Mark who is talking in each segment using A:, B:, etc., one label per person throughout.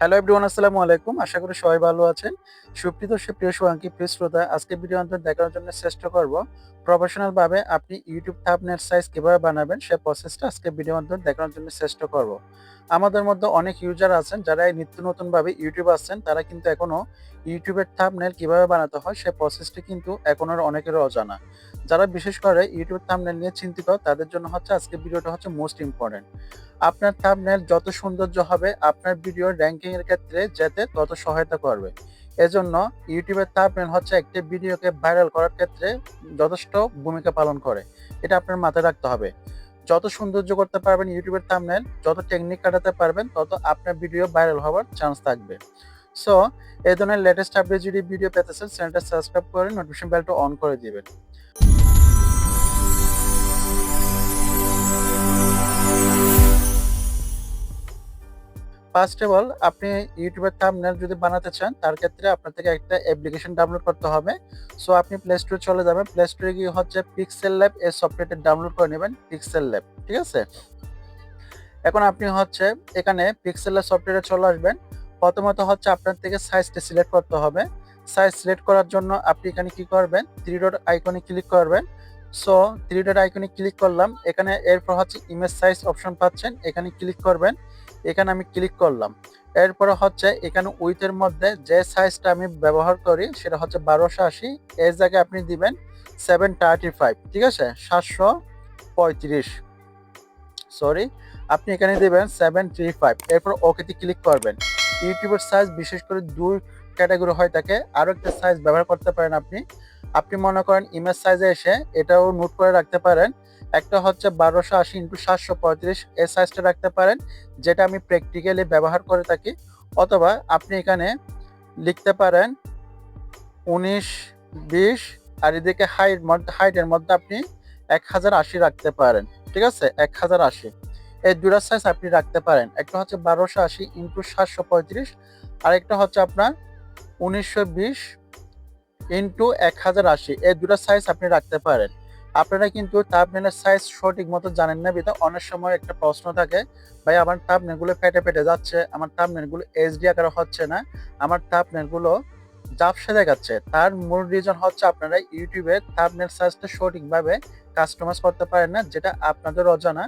A: Hello everyone আসসালামু আলাইকুম। আশা করি সবাই ভালো আছেন। সুপ্রিয় সে প্রিয় সোহাঙ্কি প্রিয় শ্রোতা আজকে ভিডিও অন্তর দেখানোর জন্য চেষ্টা করব প্রফেশনাল ভাবে আপনি ইউটিউব থাম্বনেল সাইজ কীভাবে বানাবেন সে প্রসেসটা আজকে ভিডিও অন্তর দেখানোর জন্য চেষ্টা করব। আমাদের মধ্যে অনেক ইউজার আছেন, যারা নিত্য নতুন ভাবে ইউটিউব আসছেন, তারা কিন্তু এখনও ইউটিউবের থাম্বনেল কীভাবে বানাতে হয় সে প্রসেসটি কিন্তু এখনও অনেকেরও অজানা। যারা বিশেষ করে ইউটিউব থাম্বনেল নিয়ে চিন্তিত, তাদের জন্য হচ্ছে আজকে ভিডিওটা হচ্ছে মোস্ট ইম্পর্টেন্ট আপনার থাম্বনেল যত সৌন্দর্য হবে, আপনার ভিডিও র্যাঙ্কিং এর ক্ষেত্রে যেতে তত সহায়তা করবে। এজন্য ইউটিউবের থাম্বনেল হচ্ছে একটি ভিডিওকে ভাইরাল করার ক্ষেত্রে যথেষ্ট ভূমিকা পালন করে। এটা আপনার মাথায় রাখতে হবে। যত সৌন্দর্য করতে পারবেন ইউটিউবের থাম্বনেল যত টেকনিক কাটাতে পারবেন, তত আপনার ভিডিও ভাইরাল হওয়ার চান্স থাকবে। সো এই ধরনের লেটেস্ট আপডেট যদি ভিডিও পেতে চান চ্যানেলটা সাবস্ক্রাইব করে নোটিফিকেশন বেলটা অন করে দিবেন। ফার্স্ট অফ অল আপনি ইউটিউবের থাম্বনেল যদি বানাতে চান, তার ক্ষেত্রে আপনার থেকে একটা অ্যাপ্লিকেশন ডাউনলোড করতে হবে। সো আপনি প্লে স্টোরে চলে যাবেন। প্লে স্টোরে গিয়ে হচ্ছে পিক্সেল ল্যাব এই সফটওয়্যারটা ডাউনলোড করে নেবেন পিক্সেল ল্যাব ঠিক আছে? এখন আপনি হচ্ছে এখানে পিক্সেল ল্যাব সফটওয়্যারে চলে আসবেন। প্রথমত হচ্ছে আপনার থেকে সাইজটা সিলেক্ট করতে হবে। সাইজ সিলেক্ট করার জন্য আপনি এখানে কি করবেন? থ্রি ডট আইকনে ক্লিক করবেন। সো থ্রি ডট আইকনে ক্লিক করলাম। এখানে এরপর হচ্ছে ইমেজ সাইজ অপশন পাচ্ছেন। এখানে ক্লিক করবেন। এখানে আমি ক্লিক করলাম। এরপরে হচ্ছে এখানে উইথের মধ্যে যে সাইজটা আমি ব্যবহার করি সেটা হচ্ছে বারোশো আশি। এর জায়গায় আপনি দিবেন সেভেন থার্টি ফাইভ ঠিক আছে? সাতশো পঁয়ত্রিশ। সরি আপনি এখানে দিবেন সেভেন থ্রি ফাইভ এরপর ওকেতে ক্লিক করবেন। ইউটিউবের সাইজ বিশেষ করে দুই ক্যাটাগরি হয় থাকে আরও একটা সাইজ ব্যবহার করতে পারেন আপনি। আপনি মনে করেন ইমেজ সাইজে এসে এটাও নোট করে রাখতে পারেন। একটা হচ্ছে বারোশো আশি ইন্টু সাতশো পঁয়ত্রিশ এই সাইজটা রাখতে পারেন, যেটা আমি প্র্যাকটিক্যালি ব্যবহার করে থাকি। অথবা আপনি এখানে লিখতে পারেন উনিশ, বিশ, আর এদিকে হাইট হাইটের মধ্যে আপনি এক হাজার আশি রাখতে পারেন, ঠিক আছে? এক হাজার আশি। এই দুটা সাইজ আপনি রাখতে পারেন। একটা হচ্ছে বারোশো আশি ইন্টু সাতশো পঁয়ত্রিশ, আর একটা হচ্ছে আপনার উনিশশো বিশ ইন্টু এক হাজার আশি। এই দুটা সাইজ আপনি রাখতে পারেন। আপনারা কিন্তু থাম্বনেলের সাইজ সঠিক মতো জানেন না বিধা অনেক সময় একটা প্রশ্ন থাকে, ভাই, আমার থাম্বনেলগুলো ফেটে ফেটে যাচ্ছে, আমার থাম্বনেলগুলো এইচডি আকারে হচ্ছে না, আমার থাম্বনেলগুলো জাপসে দেখাচ্ছে। তার মূল রিজন হচ্ছে আপনারা ইউটিউবে থাম্বনেল সাইজটা সঠিকভাবে কাস্টমাইজ করতে পারেন না, যেটা আপনাদের অজানা।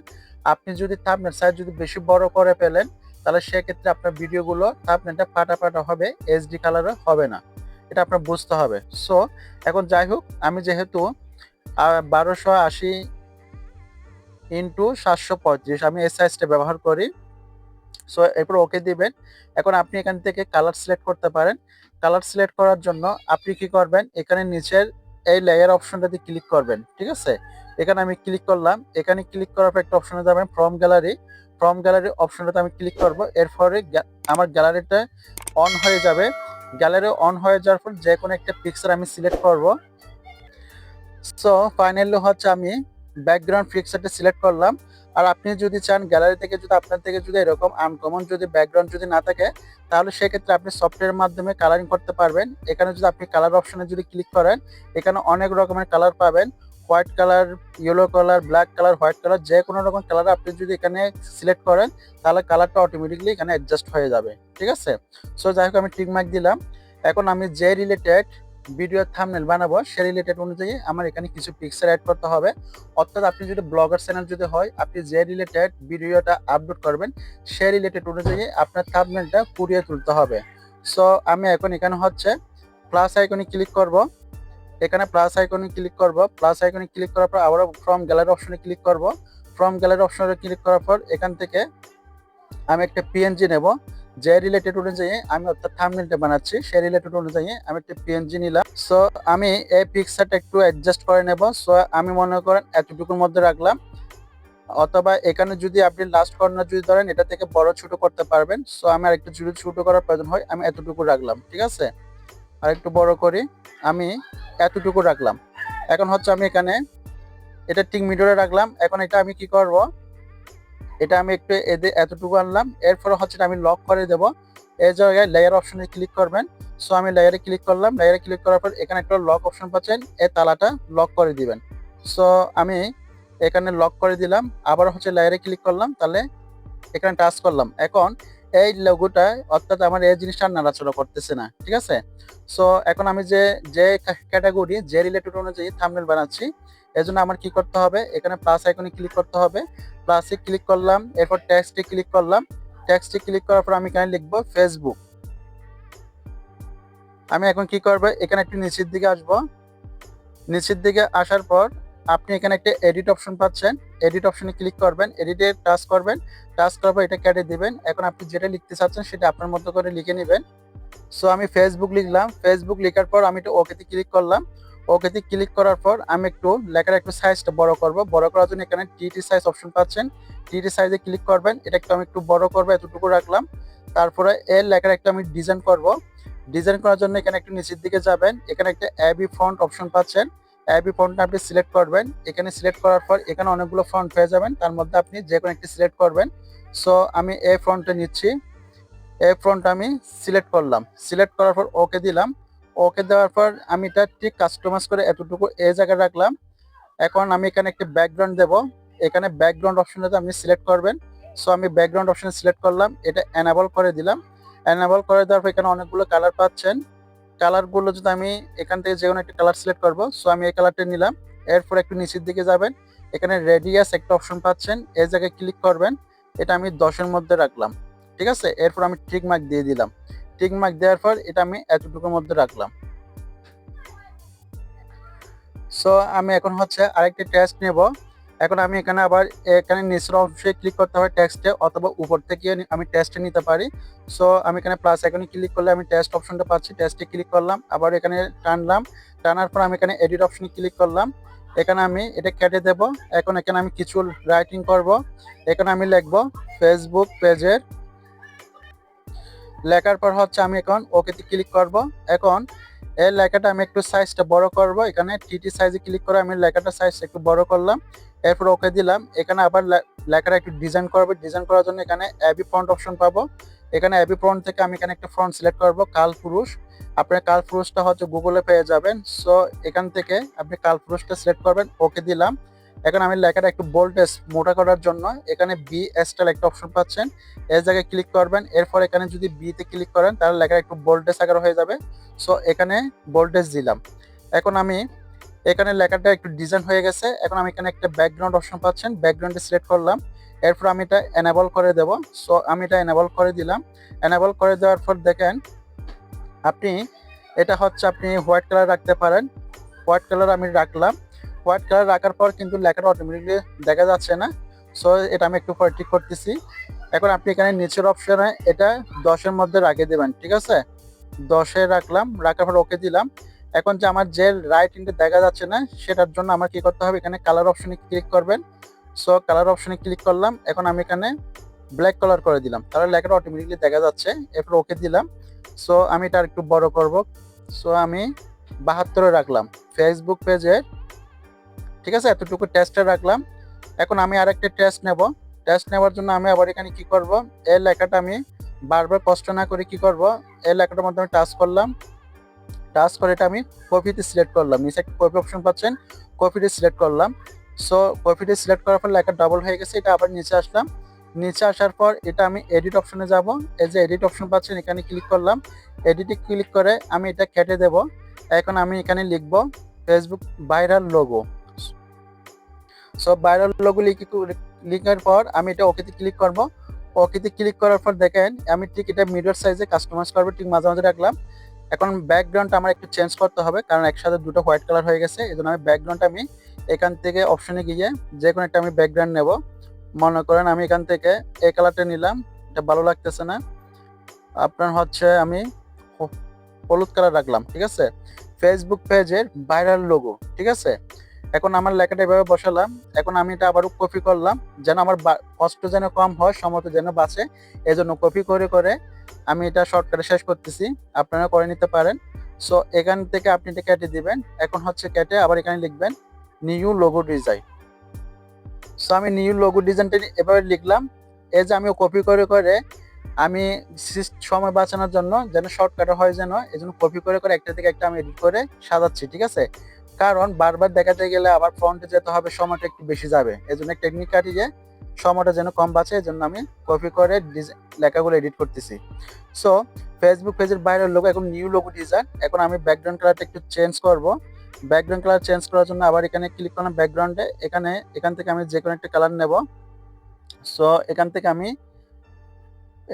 A: আপনি যদি থাম্বনেল সাইজ যদি বেশি বড় করে ফেলেন, তাহলে সেক্ষেত্রে আপনার ভিডিওগুলো থাম্বনেলটা ফাটা ফাটা হবে এইচডি কালারে হবে না। এটা আপনার বুঝতে হবে। সো এখন যাই হোক, আমি যেহেতু বারোশো আশি ইন্টু সাতশো পঁয়ত্রিশ। আমি এই সাইজটা ব্যবহার করি। সো এরপর ওকে দিবেন। এখন আপনি এখান থেকে কালার সিলেক্ট করতে পারেন। কালার সিলেক্ট করার জন্য আপনি কি করবেন? এখানে নিচের এই লেয়ার অপশনটাতে ক্লিক করবেন। ঠিক আছে? এখানে আমি ক্লিক করলাম। এখানে ক্লিক করার পর একটা অপশনে যাবেন ফ্রম গ্যালারি ফ্রম গ্যালারি অপশনটাতে আমি ক্লিক করব। এরপরে আমার গ্যালারিটা অন হয়ে যাবে। গ্যালারি অন হয়ে যাওয়ার পর যে কোনো একটা পিকচার আমি সিলেক্ট করব। সো ফাইনালি হচ্ছে আমি ব্যাকগ্রাউন্ড পিকচারটা সিলেক্ট করলাম। আর আপনি যদি চান গ্যালারি থেকে যদি আপনার থেকে যদি এরকম আনকমন যদি ব্যাকগ্রাউন্ড যদি না থাকে, তাহলে সেক্ষেত্রে আপনি সফটওয়্যারের মাধ্যমে কালারিং করতে পারবেন। এখানে যদি আপনি কালার অপশনে যদি ক্লিক করেন, এখানে অনেক রকমের কালার পাবেন। White colour yellow colour black colour white colour যে কোনো রকম কালার আপনি যদি এখানে সিলেক্ট করেন, তাহলে কালারটা অটোমেটিকলি এখানে অ্যাডজাস্ট হয়ে যাবে। ঠিক আছে? সো যাই হোক, আমি টিক মার্ক দিলাম। এখন আমি যে রিলেটেড ভিডিও থামনেল বানাবো সে রিলেটেড অনুযায়ী আমার এখানে কিছু পিকচার অ্যাড করতে হবে। অর্থাৎ আপনি যদি ব্লগার চ্যানেল যদি হয়, আপনি যে রিলেটেড ভিডিওটা আপলোড করবেন সে রিলেটেড অনুযায়ী আপনার থামনেলটা কুড়িয়ে তুলতে হবে। সো আমি এখন এখানে হচ্ছে প্লাস আইকনে ক্লিক করব। এখানে প্লাস আইকনে ক্লিক করব। প্লাস আইকনে ক্লিক করার পর আবারও ফ্রম গ্যালারি অপশনে ক্লিক করব। ফ্রম গ্যালারি অপশনে ক্লিক করার পর এখান থেকে আমি একটা পিএনজি নেব। যে রিলেটেড অনুযায়ী আমি অর্থাৎ থামনেলটা বানাচ্ছি, সেই রিলেটেড অনুযায়ী আমি একটা পিএনজি নিলাম। সো আমি এই পিকচারটা একটু অ্যাডজাস্ট করে নেব। সো আমি মনে করেন এতটুকুর মধ্যে রাখলাম। অথবা এখানে যদি আপনি লাস্ট কর্নার যদি ধরেন, এটা থেকে বড় ছোট করতে পারবেন। সো আমি আরেকটু যদি ছোট করার প্রয়োজন হয়, আমি এতটুকু রাখলাম, ঠিক আছে? আর একটু বড় করি, আমি এতটুকু রাখলাম। এখন হচ্ছে আমি এখানে, এটা ঠিক মিডলে রাখলাম। এখন এটা আমি কি করব? এটা আমি একটু এদের এতটুকু আনলাম। এরপরে হচ্ছে আমি লক করে দেব। এই জায়গায় লেয়ার অপশনে ক্লিক করবেন। সো আমি লেয়ারে ক্লিক করলাম। লেয়ারে ক্লিক করার পর এখানে একটা লক অপশন পাচ্ছেন। এই তালাটা লক করে দিবেন। সো আমি এখানে লক করে দিলাম। আবার হচ্ছে লেয়ারে ক্লিক করলাম। তাহলে এখানে টাচ করলাম। এখন এই লোগোটা অর্থাৎ আমার এই জিনিসটা নাড়াচড়া করতেছে না। ঠিক আছে? সো এখন আমি যে যে ক্যাটাগরি যে রিলেটেড অনুযায়ী থাম্বনেল বানাচ্ছি এজন্য আমার কি করতে হবে? এখানে প্লাস আইকনে ক্লিক করতে হবে। প্লাসে ক্লিক করলাম, এরপর টেক্সটে ক্লিক করলাম। টেক্সটে ক্লিক করার পর আমি এখানে লিখব ফেসবুক আমি এখন কি করব? এখানে একটু নিচের দিকে আসব। নিচের দিকে আসার পর আপনি এখানে একটা এডিট অপশন পাচ্ছেন। এডিট অপশনে ক্লিক করবেন। এডিটে টাচ করবেন। টাচ করার পর এটা কেটে দিবেন। এখন আপনি যেটা লিখতে চাচ্ছেন সেটা আপনার মতো করে লিখে নেবেন। সো আমি ফেসবুক লিখলাম। ফেসবুক লেখার পর আমি একটু ওকেতে ক্লিক করলাম। ওকেতে ক্লিক করার পর আমি একটু লেখার একটু সাইজটা বড় করব। বড় করার জন্য এখানে টিটি সাইজ অপশন পাচ্ছেন। টিটি সাইজে ক্লিক করবেন। এটা একটু আমি একটু বড় করব, এতটুকু রাখলাম। তারপরে এর লেখার একটা আমি ডিজাইন করব। ডিজাইন করার জন্য এখানে একটু নিচের দিকে যাবেন। এখানে একটা অ্যাবি ফন্ট অপশন পাচ্ছেন। অ্যাবি ফন্টটা আপনি সিলেক্ট করবেন। এখানে সিলেক্ট করার পর এখানে অনেকগুলো ফন্ট পেয়ে যাবেন। তার মধ্যে আপনি যে কোনো একটি সিলেক্ট করবেন। সো আমি এই ফ্রন্টটা নিচ্ছি। এই ফ্রন্ট আমি সিলেক্ট করলাম। সিলেক্ট করার পর ওকে দিলাম। ওকে দেওয়ার পর আমি এটা ঠিক কাস্টমাইজ করে এতটুকু এই জায়গায় রাখলাম। এখন আমি এখানে একটি ব্যাকগ্রাউন্ড দেব। এখানে ব্যাকগ্রাউন্ড অপশনটাতে আপনি সিলেক্ট করবেন। সো আমি ব্যাকগ্রাউন্ড অপশন সিলেক্ট করলাম। এটা এনাবল করে দিলাম। এনাবল করে দেওয়ার পর এখানে অনেকগুলো কালার পাচ্ছেন। কালারগুলো যদি আমি এখান থেকে যে কোনো একটা কালার সিলেক্ট করব সো আমি এই কালারটা নিলাম। এরপর একটু নিচের দিকে যাবেন। এখানে রেডিয়াস একটা অপশন পাচ্ছেন। এই জায়গায় ক্লিক করবেন। এটা আমি দশের মধ্যে রাখলাম। ঠিক আছে? এরপর আমি টিক মার্ক দিয়ে দিলাম। টিক মার্ক দেওয়ার পর এটা আমি এতটুকুর মধ্যে রাখলাম। সো আমি এখন হচ্ছে আরেকটি টেস্ট নেব। এখন আমি এখানে আবার এখানে নিচের অংশে ক্লিক করতে হবে টেক্সটে অথবা উপর থেকে আমি টেস্টে নিতে পারি। সো আমি এখানে প্লাস এখানে ক্লিক করলে আমি টেস্ট অপশনটা পাচ্ছি। টেস্টে ক্লিক করলাম, আবার এখানে টানলাম। টানার পর আমি এখানে এডিট অপশনে ক্লিক করলাম। এখানে আমি এটা কেটে দেব। এখন এখানে আমি কিছু রাইটিং করব। এখানে আমি লিখব ফেসবুক পেজের লেখার পর হচ্ছে আমি এখন ওকেতে ক্লিক করব। এখন এই লেখাটা আমি একটু সাইজটা বড় করব। এখানে টিটি সাইজে ক্লিক করে আমি লেখাটা সাইজ একটু বড় করলাম। এরপর ওকে দিলাম। এখানে আবার লেখাটা একটু ডিজাইন করব। ডিজাইন করার জন্য এখানে অ্যাবি ফ্রন্ট অপশন পাবো। এখানে অ্যাবি ফ্রন্ট থেকে আমি এখানে একটা ফ্রন্ট সিলেক্ট করব। কাল পুরুষ। আপনার কাল পুরুষটা হচ্ছে গুগলে পেয়ে যাবেন। সো এখান থেকে আপনি কাল পুরুষটা সিলেক্ট করবেন। ওকে দিলাম। এখন আমি লেখাটা একটু বোল্ডেস মোটা করার জন্য, এখানে বি এসটাল একটা অপশন পাচ্ছেন। এর জায়গায় ক্লিক করবেন, এরপর এখানে যদি বিতে ক্লিক করেন, তাহলে লেখাটা একটু বোল্ডেস আকার হয়ে যাবে। সো এখানে বোল্ডেস দিলাম। এখন আমি, এখানে লেখাটা একটু ডিজাইন হয়ে গেছে। এখন আমি এখানে একটা ব্যাকগ্রাউন্ড অপশন পাচ্ছেন ব্যাকগ্রাউন্ডে সিলেক্ট করলাম। এরপর আমি এটা এনেবল করে দেব। সো আমি এটা এনেবল করে দিলাম। এনেবল করে দেওয়ার পর দেখেন, আপনি, এটা হচ্ছে আপনি হোয়াইট কালার রাখতে পারেন। হোয়াইট কালার আমি রাখলাম। হোয়াইট কালার রাখার পর কিন্তু লেখাটা অটোমেটিকলি দেখা যাচ্ছে না। সো এটা আমি একটু পরে ঠিক করতেছি। এখন আপনি এখানে নিচের অপশনে এটা দশের মধ্যে রাখিয়ে দেবেন, ঠিক আছে? দশে রাখলাম, রাখার পর ওকে দিলাম। এখন যে আমার যে রাইট ইনটা দেখা যাচ্ছে না, সেটার জন্য আমার কি করতে হবে? এখানে কালার অপশনে ক্লিক করবেন। সো কালার অপশনে ক্লিক করলাম। এখন আমি এখানে ব্ল্যাক কালার করে দিলাম। তাহলে লেখাটা অটোমেটিকলি দেখা যাচ্ছে। এরপর ওকে দিলাম। সো আমি এটা একটু বড় করব। সো আমি বাহাত্তরে রাখলাম। ফেসবুক পেজের ঠিক আছে? এতটুকু টেস্টে রাখলাম। এখন আমি আরেকটা টেস্ট নেব। টেস্ট নেওয়ার জন্য আমি আবার এখানে কি করব? এই লেখাটা আমি বারবার কষ্ট না করে কি করব? এই লেখাটার মধ্যে আমি টাচ করলাম। টাচ করে এটা আমি কপিতে সিলেক্ট করলাম। নিচে একটা কপি অপশন পাচ্ছেন কপিতে সিলেক্ট করলাম। সো কপিতে সিলেক্ট করার পর লেখা ডাবল হয়ে গেছে, এটা আবার নিচে আসলাম। নিচে আসার পর এটা আমি এডিট অপশনে যাব। এই যে এডিট অপশন পাচ্ছেন, এখানে ক্লিক করলাম। এডিটে ক্লিক করে আমি এটা কেটে দেব। এখন আমি এখানে লিখব Facebook viral logo so viral logo লিখে লিখার পর আমি এটা ওকেতে ক্লিক করব। ওকেতে ক্লিক করার পর দেখেন, আমি ঠিক এটা মিডিয়ার সাইজে কাস্টমাইজ করব, ঠিক মাঝে মাঝে রাখলাম। এখন ব্যাকগ্রাউন্ডটা আমার একটু চেঞ্জ করতে হবে, কারণ একসাথে দুটো হোয়াইট কালার হয়ে গেছে, এই জন্য আমি ব্যাকগ্রাউন্ডটা আমি এখান থেকে অপশনে গিয়ে যে কোনো একটা আমি ব্যাকগ্রাউন্ড নেব। মনে করেন আমি এখান থেকে এই কালারটা নিলাম, এটা ভালো লাগতেছে না। আপনার হচ্ছে আমি হলুদ কালার রাখলাম, ঠিক আছে? ফেসবুক পেজের ভাইরাল লোগো ঠিক আছে? এখন আমার লেখাটা এভাবে বসালাম। এখন আমি এটা আবারও কপি করলাম, যেন আমার কষ্ট যেন কম হয় সমত যেন বাঁচে। এই জন্য কপি করে করে আমি এটা শর্টকাটে শেষ করতেছি। আপনারা করে নিতে পারেন। সো এখান থেকে আপনি এটা কেটে দিবেন। এখন হচ্ছে কেটে আবার এখানে লিখবেন নিউ লোগো ডিজাইন সো আমি নিউ লোগো ডিজাইনটা এভাবে লিখলাম। এই যে আমি কপি করে করে আমি সময় বাঁচানোর জন্য যেন শর্টকাটে হয় যেন এই জন্য কপি করে করে একটা থেকে একটা আমি এডিট করে সাজাচ্ছি, ঠিক আছে? কারণ বারবার দেখাতে গেলে আবার ফ্রন্টে যেতে হবে, সময়টা একটু বেশি যাবে। এই জন্য টেকনিক কাটিয়ে সময়টা যেন কম বাঁচে এই জন্য আমি কপি করে লেখাগুলো এডিট করতেছি। সো ফেসবুক পেজের বাইরের লোক এখন নিউ লোগো ডিজাইন এখন আমি ব্যাকগ্রাউন্ড কালারটা একটু চেঞ্জ করব। ব্যাকগ্রাউন্ড কালার চেঞ্জ করার জন্য আবার এখানে ক্লিক করলাম ব্যাকগ্রাউন্ডে এখানে, এখান থেকে আমি যে কোনো একটা কালার নেব। সো এখান থেকে আমি,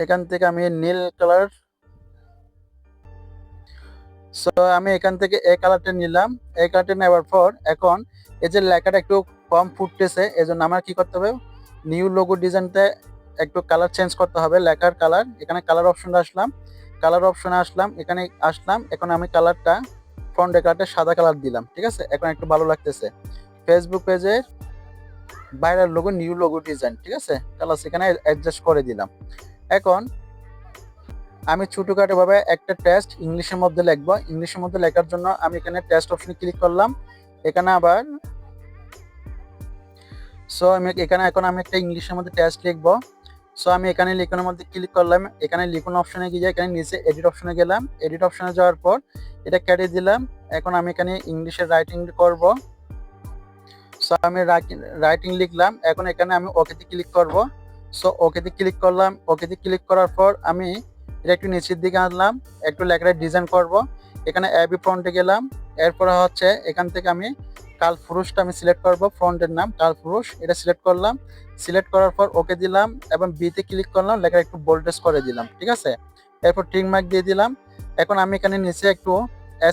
A: এখান থেকে আমি নীল কালার সো আমি এখান থেকে এই কালারটা নিলাম। এই কালারটা নেওয়ার পর এখন এই যে লেখাটা একটু কম ফুটতেছে, এজন্য আমার কি করতে হবে? নিউ লোগো ডিজাইনতে একটু কালার চেঞ্জ করতে হবে, লেখার কালার এখানে কালার অপশনে আসলাম। কালার অপশনে আসলাম, এখানে আসলাম, এখন আমি কালারটা ফ্রন্ট কালারটা সাদা কালার দিলাম, ঠিক আছে? এখন একটু ভালো লাগতেছে। ফেসবুক পেজের বাইরের লোগো নিউ লোগো ডিজাইন ঠিক আছে? কালার সেখানে অ্যাডজাস্ট করে দিলাম। এখন আমি ছোটখাটো ভাবে একটা টেস্ট ইংলিশের মধ্যে লিখব। ইংলিশের মধ্যে লেখার জন্য আমি এখানে টেস্ট অপশনে ক্লিক করলাম। এখানে আবার সো আমি এখানে এখন আমি একটা ইংলিশের মধ্যে টেস্ট লিখব। সো আমি এখানে লিখনের মধ্যে ক্লিক করলাম। এখানে লিখুন অপশনে গিয়ে এখানে নিচে এডিট অপশনে গেলাম। এডিট অপশনে যাওয়ার পর এটা কেটে দিলাম। এখন আমি এখানে ইংলিশে রাইটিং করব। সো আমি রাইটিং লিখলাম। এখন এখানে আমি ওকেতে ক্লিক করব। সো ওকেতে ক্লিক করলাম। ওকেতে ক্লিক করার পর আমি এটা একটু নিচের দিকে আনলাম, একটু লেখাটা ডিজাইন করব। এখানে অ্যাবি ফ্রন্টে গেলাম, এরপরে হচ্ছে এখান থেকে আমি কাল ফুরুষটা আমি সিলেক্ট করব ফ্রন্টের নাম কাল ফুরুষ এটা সিলেক্ট করলাম। সিলেক্ট করার পর ওকে দিলাম এবং বিতে ক্লিক করলাম লেখা একটু বোল্ডেস করে দিলাম, ঠিক আছে? এরপর টিক মার্ক দিয়ে দিলাম। এখন আমি এখানে নিচে একটু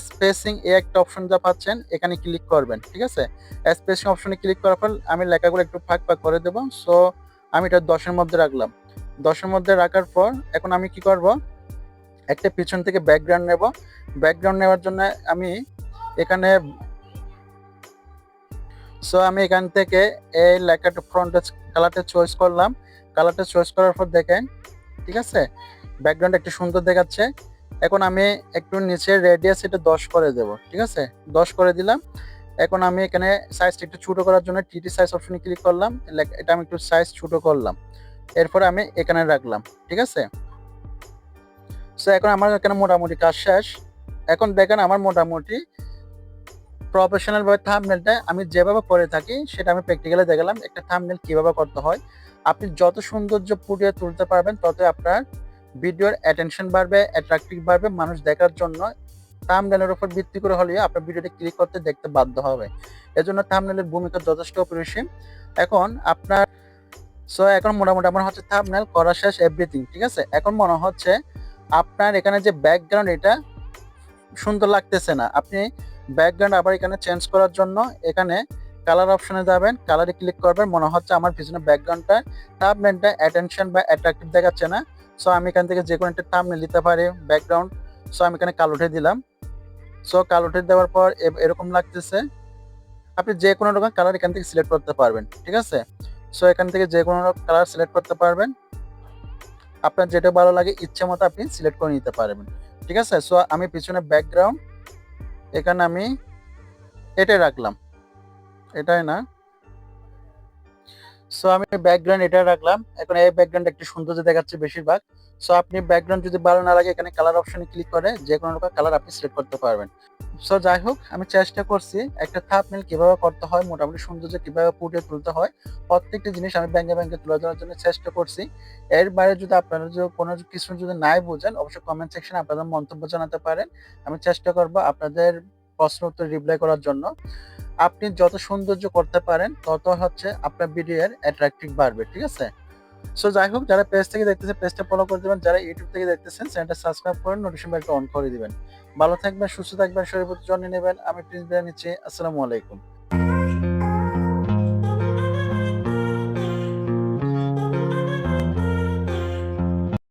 A: স্পেসিং এ একটা অপশন যা পাচ্ছেন, এখানে ক্লিক করবেন, ঠিক আছে? স্পেসিং অপশনে ক্লিক করার পর আমি লেখাগুলো একটু ফাঁক ফাঁক করে দেবো। সো আমি এটা দশের মধ্যে রাখলাম। দশের মধ্যে রাখার পর এখন আমি কি করব? একটা পিছন থেকে ব্যাকগ্রাউন্ড নেব। ব্যাকগ্রাউন্ড নেওয়ার জন্য আমি এখানে সো আমি এখান থেকে এই লেখাটা ফ্রন্ট কালারটা চয়েস করলাম। কালারটা চয়েস করার পর দেখেন, ঠিক আছে? ব্যাকগ্রাউন্ড একটু সুন্দর দেখাচ্ছে। এখন আমি একটু নিচে রেডিয়াস এটা দশ করে দেব, ঠিক আছে? দশ করে দিলাম। এখন আমি এখানে সাইজটা একটু ছোটো করার জন্য টিটি সাইজ অপশনে ক্লিক করলাম। এটা আমি একটু সাইজ ছোটো করলাম। এরপরে আমি এখানে রাখলাম, ঠিক আছে? সো এখন আমার এখানে মোটামুটি কাজ শেষ। এখন দেখেন আমার মোটামুটি প্রফেশনাল ভাবে থাম্বনেলটা আমি যেভাবে করে থাকি, সেটা আমি প্র্যাকটিক্যালি দেখালাম একটা থাম্বনেল কীভাবে করতে হয়। আপনি যত সৌন্দর্য ফুটিয়ে তুলতে পারবেন তত আপনার ভিডিওর অ্যাটেনশন বাড়বে অ্যাট্রাকটিভ বাড়বে। মানুষ দেখার জন্য থাম্বনেলের উপর ভিত্তি করে হলেও আপনার ভিডিওটা ক্লিক করতে দেখতে বাধ্য হবে। এজন্য থাম্বনেলের ভূমিকা যথেষ্ট অপরিসীম। এখন আপনার সো এখন মোটামুটি আমার হচ্ছে থাম্বনেল করা শেষ এভরিথিং ঠিক আছে? এখন মনে হচ্ছে আপনার এখানে যে ব্যাকগ্রাউন্ড এটা সুন্দর লাগতেছে না। আপনি ব্যাকগ্রাউন্ড আবার এখানে চেঞ্জ করার জন্য এখানে কালার অপশনে যাবেন কালারে ক্লিক করবেন, মনে হচ্ছে আমার পিছনে ব্যাকগ্রাউন্ডটা থাম্বনেলটা অ্যাটেনশন বা অ্যাট্রাকটিভ দেখাচ্ছে না। সো আমি এখান থেকে যে কোনো একটা থাম্বনেল নিতে পারি ব্যাকগ্রাউন্ড সো আমি এখানে কালো উঠে দিলাম। সো কালো উঠে দেওয়ার পর এরকম লাগতেছে। আপনি যে কোনো রকম কালার এখান থেকে সিলেক্ট করতে পারবেন, ঠিক আছে? সো এখান থেকে যে কোনো কালার সিলেক্ট করতে পারবেন। আপনার যেটা ভালো লাগে, ইচ্ছে মতো আপনি সিলেক্ট করে নিতে পারবেন। ঠিক আছে? সো আমি পিছনে ব্যাকগ্রাউন্ড এখানে আমি এটাই রাখলাম। এটাই না? সো আমি ব্যাকগ্রাউন্ড এটা রাখলাম। এখন এই ব্যাকগ্রাউন্ড একটু সৌন্দর্য দেখাচ্ছে বেশিরভাগ। সো আপনি ব্যাকগ্রাউন্ড যদি ভালো না লাগে, এখানে কালার অপশনে ক্লিক করে যে কোনো রকম কালার আপনি সিলেক্ট করতে পারবেন। সো যাই হোক, আমি চেষ্টা করছি একটা থাপনেল কীভাবে করতে হয়, মোটামুটি সৌন্দর্য কীভাবে ফুটিয়ে তুলতে হয়, প্রত্যেকটা জিনিস আমি ব্যাঙ্গে ব্যাঙ্গে তুলে ধরার জন্য চেষ্টা করছি। এর বাইরে যদি আপনারা যদি কোনো কিছু যদি নাই বোঝেন, অবশ্যই কমেন্ট সেকশনে আপনাদের মন্তব্য জানাতে পারেন। আমি চেষ্টা করব আপনাদের প্রশ্ন উত্তর রিপ্লাই করার জন্য। আপনি যত সৌন্দর্য করতে পারেন, তত হচ্ছে আপনার ভিডিওর অ্যাট্রাকটিভ বাড়বে, ঠিক আছে? সো যাই হোক, যারা পেজ থেকে দেখতেছেন পেজটা ফলো করে দেবেন। যারা ইউটিউব থেকে দেখতেছেন চ্যানেলটা সাবস্ক্রাইব করেন নোটিফিকেশন বেলটা অন করে দিবেন। ভালো থাকবেন, সুস্থ থাকবেন, শরীর প্রতি যত্ন নেবেন। আমি প্রিন্স বিরিয়ানি নিচ্ছি। আসসালামু আলাইকুম।